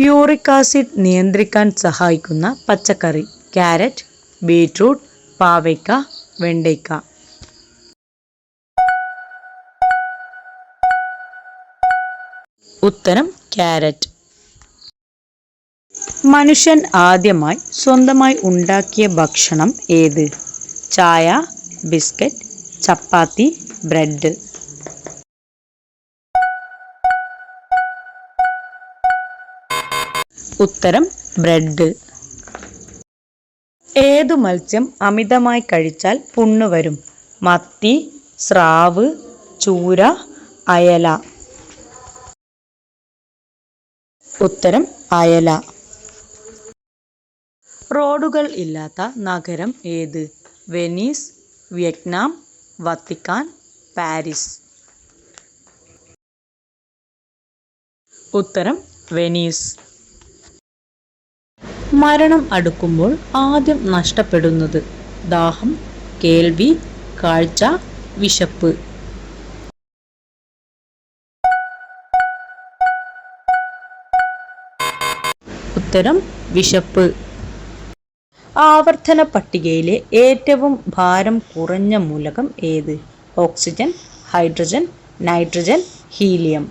Uric acid നിയന്ത്രിക്കാൻ സഹായിക്കുന്ന പച്ചക്കറി. ക്യാരറ്റ് ബീറ്റ്റൂട്ട് പാവയ്ക്ക വെണ്ടയ്ക്ക. ഉത്തരം ക്യാരറ്റ്. മനുഷ്യൻ ആദ്യമായി സ്വന്തമായി ഉണ്ടാക്കിയ ഭക്ഷണം ഏത്? ചായ ബിസ്ക്കറ്റ് ചപ്പാത്തി ബ്രെഡ്. ഉത്തരം ബ്രെഡ്. ഏതു മത്സ്യം അമിതമായി കഴിച്ചാൽ പുണ്ണു വരും? മത്തി സ്രാവ് ചൂര അയല. ഉത്തരം അയല. റോഡുകൾ ഇല്ലാത്ത നഗരം ഏത്? Venice Vietnam Vatican Paris. ഉത്തരം വെനീസ്. മരണം അടുക്കുമ്പോൾ ആദ്യം നഷ്ടപ്പെടുന്നത് ദാഹം കേൾവി കാഴ്ച വിശപ്പ്. ഉത്തരം വിശപ്പ്. ആവർത്തന പട്ടികയിലെ ഏറ്റവും ഭാരം കുറഞ്ഞ മൂലകം ഏത്? Oxygen hydrogen nitrogen helium.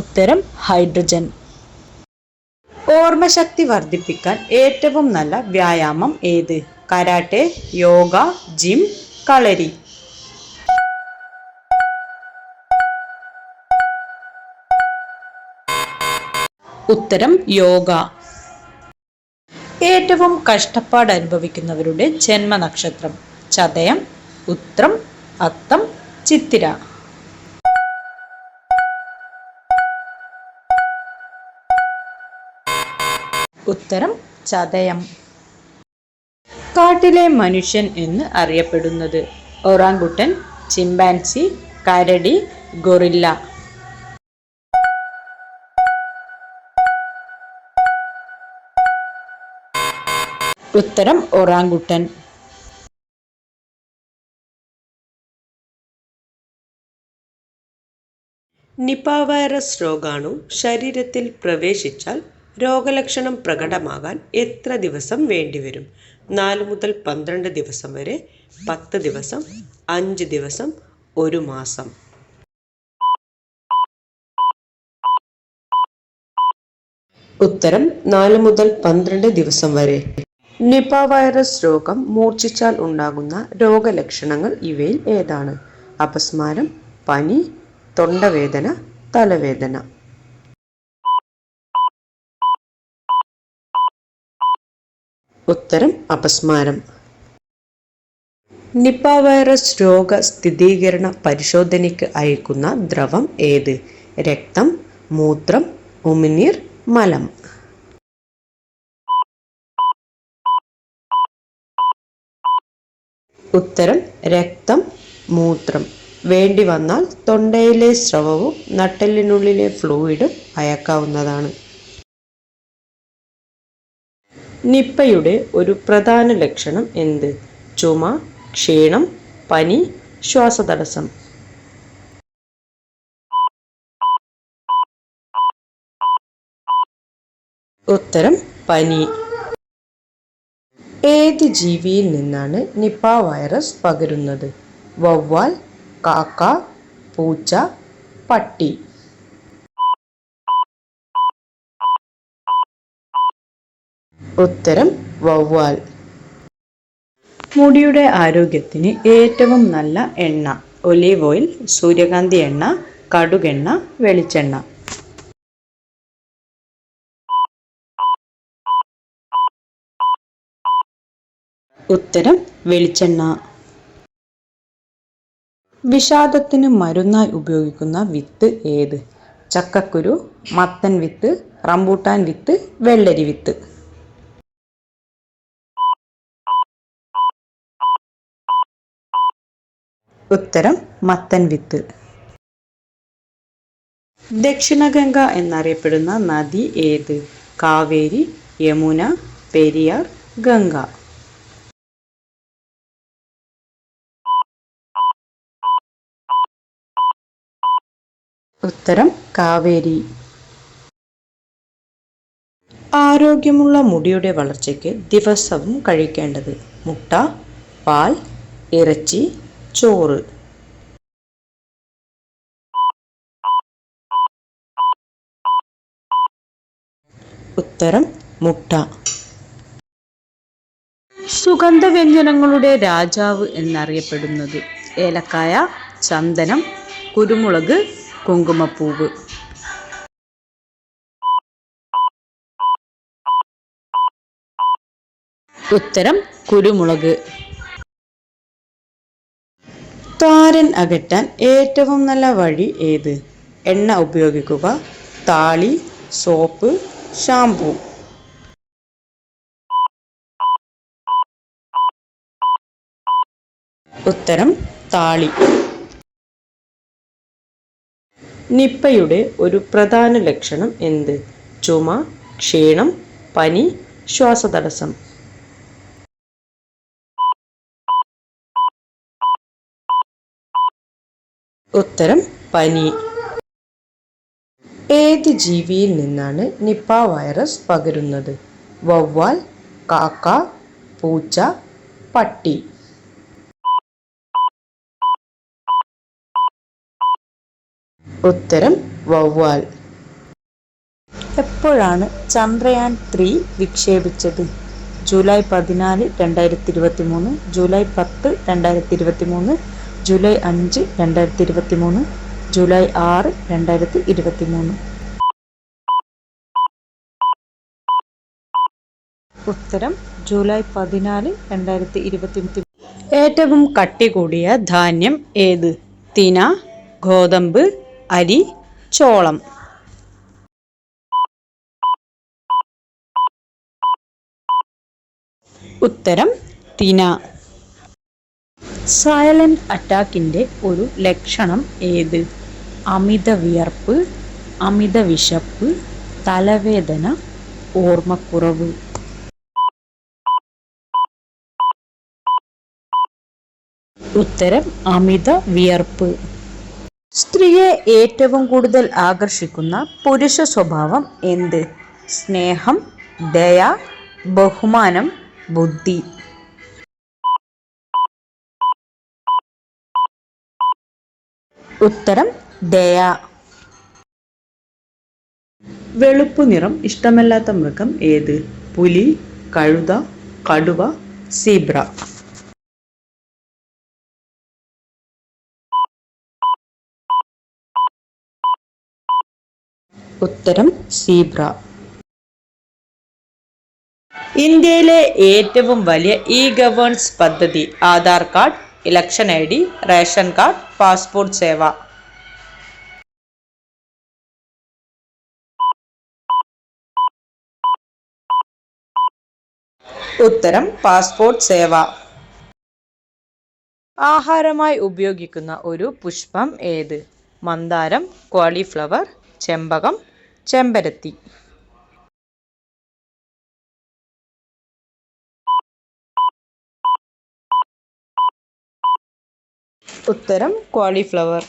ഉത്തരം ഹൈഡ്രജൻ. ഓർമ്മശക്തി വർദ്ധിപ്പിക്കാൻ ഏറ്റവും നല്ല വ്യായാമം ഏത്? Karate yoga gym kalari. ഉത്തരം യോഗ. ഏറ്റവും കഷ്ടപ്പാട് അനുഭവിക്കുന്നവരുടെ ജന്മനക്ഷത്രം. ചതയം ഉത്രം അത്തം ചിത്തിര. ഉത്തരം ചതയം. കാട്ടിലെ മനുഷ്യൻ എന്ന് അറിയപ്പെടുന്നത് ഒറാങ്കുട്ടൻ ചിമ്പാൻസി കരടി ഗൊറില്ല. ഉത്തരം ഒറാങ്കുട്ടൻ. നിപ വൈറസ് രോഗാണു ശരീരത്തിൽ പ്രവേശിച്ചാൽ രോഗലക്ഷണം പ്രകടമാകാൻ എത്ര ദിവസം വേണ്ടിവരും? നാല് മുതൽ പന്ത്രണ്ട് ദിവസം വരെ പത്ത് ദിവസം അഞ്ച് ദിവസം ഒരു മാസം. ഉത്തരം നാല് മുതൽ പന്ത്രണ്ട് ദിവസം വരെ. നിപ വൈറസ് രോഗം മൂർച്ഛിച്ചാൽ ഉണ്ടാകുന്ന രോഗലക്ഷണങ്ങൾ ഇവയിൽ ഏതാണ്? അപസ്മാരം പനി തൊണ്ടവേദന തലവേദന. ഉത്തരം അപസ്മാരം. നിപ്പ വൈറസ് രോഗ സ്ഥിരീകരണ പരിശോധനയ്ക്ക് അയക്കുന്ന ദ്രവം ഏത്? രക്തം മൂത്രം ഉമിനീർ മലം. ഉത്തരം രക്തം മൂത്രം. വേണ്ടി വന്നാൽ തൊണ്ടയിലെ സ്രവവും നട്ടെല്ലിനുള്ളിലെ ഫ്ലൂയിഡും അയക്കാവുന്നതാണ്. നിപ്പയുടെ ഒരു പ്രധാന ലക്ഷണം എന്ത്? ചുമ ക്ഷീണം പനി ശ്വാസതടസ്സം. ഉത്തരം പനി. ഏത് ജീവിയിൽ നിന്നാണ് നിപ്പ വൈറസ് പകരുന്നത്? വവ്വാൽ കാക്ക പൂച്ച പട്ടി. ഉത്തരം വവ്വാൽ. മുടിയുടെ ആരോഗ്യത്തിന് ഏറ്റവും നല്ല എണ്ണ ഒലീവ് ഓയിൽ സൂര്യകാന്തി എണ്ണ കടുകെണ്ണ വെളിച്ചെണ്ണ. ഉത്തരം വെളിച്ചെണ്ണ. വിഷാദത്തിന് മരുന്നായി ഉപയോഗിക്കുന്ന വിത്ത് ഏത്? ചക്കക്കുരു മത്തൻ വിത്ത് റംബൂട്ടാൻ വിത്ത് വെള്ളരി വിത്ത്. ഉത്തരം മത്തൻ വിത്ത്. ദക്ഷിണഗംഗ എന്നറിയപ്പെടുന്ന നദി ഏത്? കാവേരി യമുന പെരിയാർ ഗംഗ. ഉത്തരം കാവേരി. ആരോഗ്യമുള്ള മുടിയുടെ വളർച്ചയ്ക്ക് ദിവസവും കഴിക്കേണ്ടത് മുട്ട പാൽ ഇറച്ചി ചോറ്. ഉത്തരം മുട്ട. സുഗന്ധവ്യഞ്ജനങ്ങളുടെ രാജാവ് എന്നറിയപ്പെടുന്നത് ഏലക്കായ ചന്ദനം കുരുമുളക് കുങ്കുമപ്പൂവ്. ഉത്തരം കുരുമുളക്. താരൻ അകറ്റാൻ ഏറ്റവും നല്ല വഴി ഏത്? എണ്ണ ഉപയോഗിക്കുക താളി സോപ്പ് ഷാംപൂ. ഉത്തരം താളി. നിപ്പയുടെ ഒരു പ്രധാന ലക്ഷണം എന്ത്? ചുമ ക്ഷീണം പനി ശ്വാസതടസ്സം. ഉത്തരം പനി. ഏത് ജീവിയിൽ നിന്നാണ് നിപ്പ വൈറസ് പകരുന്നത്? വവ്വാൽ കാക്ക പൂച്ച പട്ടി. ഉത്തരം വവ്വാൽ. എപ്പോഴാണ് ചന്ദ്രയാൻ ത്രീ വിക്ഷേപിച്ചത്? ജൂലൈ പതിനാല് രണ്ടായിരത്തി ഇരുപത്തി മൂന്ന് ജൂലൈ പത്ത് രണ്ടായിരത്തി ഇരുപത്തി മൂന്ന് ജൂലൈ അഞ്ച് രണ്ടായിരത്തി ഇരുപത്തി മൂന്ന് ജൂലൈ ആറ് രണ്ടായിരത്തി ഇരുപത്തി മൂന്ന് ഉത്തരം ജൂലൈ പതിനാല് രണ്ടായിരത്തി ഇരുപത്തി ഏറ്റവും കട്ടി കൂടിയ ധാന്യം ഏത്? തിന ഗോതമ്പ് അരി ചോളം. ഉത്തരം തിന. സൈലന്റ് അറ്റാക്കിന്റെ ഒരു ലക്ഷണം ഏത്? അമിത വിയർപ്പ് അമിത വിശപ്പ് തലവേദന ഓർമ്മക്കുറവ്. ഉത്തരം അമിത വിയർപ്പ് സ്ത്രീയെ ഏറ്റവും കൂടുതൽ ആകർഷിക്കുന്ന പുരുഷ സ്വഭാവം എന്ത്? സ്നേഹം ദയ ബഹുമാനം ബുദ്ധി. ഉത്തരം ദയ. വെളുപ്പ് നിറം ഇഷ്ടമല്ലാത്ത മൃഗം ഏത്? പുലി കഴുത കടുവ സീബ്ര. ഉത്തരം സീബ്ര. ഇന്ത്യയിലെ ഏറ്റവും വലിയ ഇ ഗവേൺസ് പദ്ധതി Aadhaar card election I D ration card passport Seva ഉത്തരം പാസ്പോർട്ട് സേവ ആഹാരമായി ഉപയോഗിക്കുന്ന ഒരു പുഷ്പം ഏത്? മന്ദാരം കോളിഫ്ലവർ ചെമ്പകം ചെമ്പരത്തി. ഉത്തരം കോളിഫ്ലവർ.